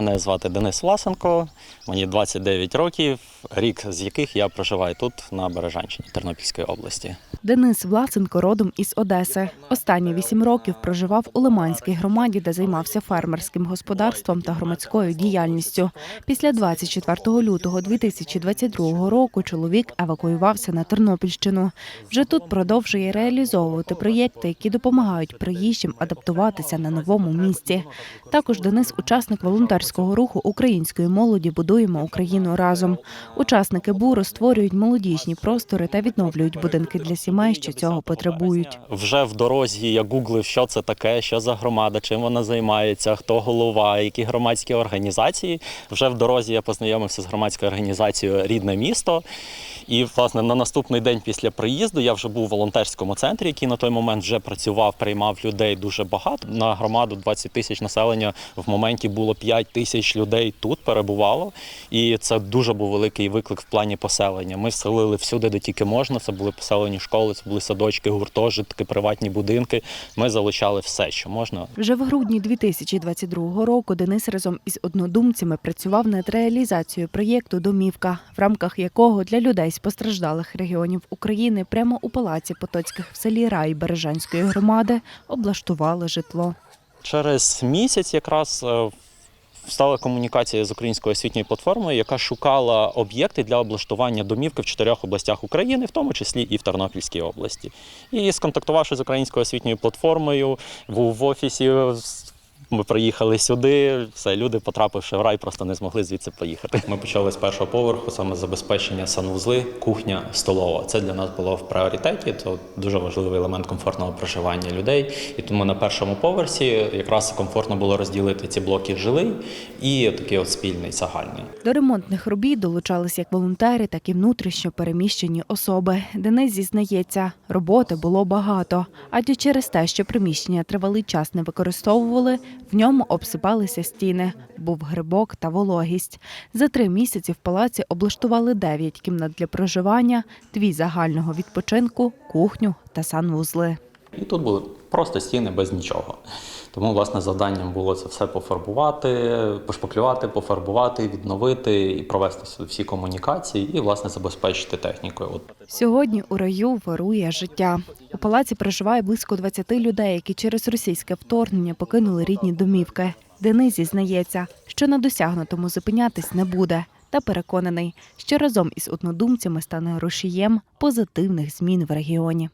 Мене звати Денис Власенко, мені 29 років, рік з яких я проживаю тут, на Бережанщині Тернопільської області. Денис Власенко родом із Одеси. Останні вісім років проживав у Лиманській громаді, де займався фермерським господарством та громадською діяльністю. Після 24 лютого 2022 року чоловік евакуювався на Тернопільщину. Вже тут продовжує реалізовувати проєкти, які допомагають приїжджим адаптуватися на новому місці. Також Денис учасник волонтерського руху української молоді Будуємо Україну разом. Учасники буру створюють молодіжні простори та відновлюють будинки для сімей, що цього потребують. Вже в дорозі я гуглив, що це таке, що за громада, чим вона займається, хто голова, які громадські організації. Вже в дорозі я познайомився з громадською організацією Рідне місто. І, власне, на наступний день після приїзду я вже був у волонтерському центрі, який на той момент вже працював, приймав людей дуже багато. На громаду 20 тисяч населення в моменті було 5 тисяч людей тут перебувало. І це дуже був великий виклик в плані поселення. Ми вселили всюди, де тільки можна. Це були поселені школи, це були садочки, гуртожитки, приватні будинки. Ми залучали все, що можна. Вже в грудні 2022 року Денис разом із однодумцями працював над реалізацією проєкту Домівка, в рамках якого для людей з постраждалих регіонів України прямо у палаці Потоцьких в селі Рай Бережанської громади облаштували житло. Через місяць якраз е, стала комунікація з українською освітньою платформою, яка шукала об'єкти для облаштування домівки в чотирьох областях України, в тому числі і в Тернопільській області. І сконтактувавши з українською освітньою платформою, був в офісі. Ми приїхали сюди, все, люди, потрапивши в рай, просто не змогли звідси поїхати. Ми почали з першого поверху, саме забезпечення санвузли, кухня, столова. Це для нас було в пріоритеті. Це дуже важливий елемент комфортного проживання людей. І тому на першому поверсі якраз комфортно було розділити ці блоки жилий і такий от спільний загальний. До ремонтних робіт долучались як волонтери, так і внутрішньо переміщені особи. Денис зізнається, роботи було багато, адже через те, що приміщення тривалий час не використовували, в ньому обсипалися стіни, був грибок та вологість. За три місяці в палаці облаштували дев'ять кімнат для проживання, дві загального відпочинку, кухню та санвузли. І тут були просто стіни без нічого. Тому, власне, завданням було це все пофарбувати, пошпаклювати, пофарбувати, відновити і провести всі комунікації, і, власне, забезпечити технікою. Сьогодні у раю вирує життя. Палаці проживає близько 20 людей, які через російське вторгнення покинули рідні домівки. Денис зізнається, що на досягнутому зупинятись не буде, та переконаний, що разом із однодумцями стане рушієм позитивних змін в регіоні.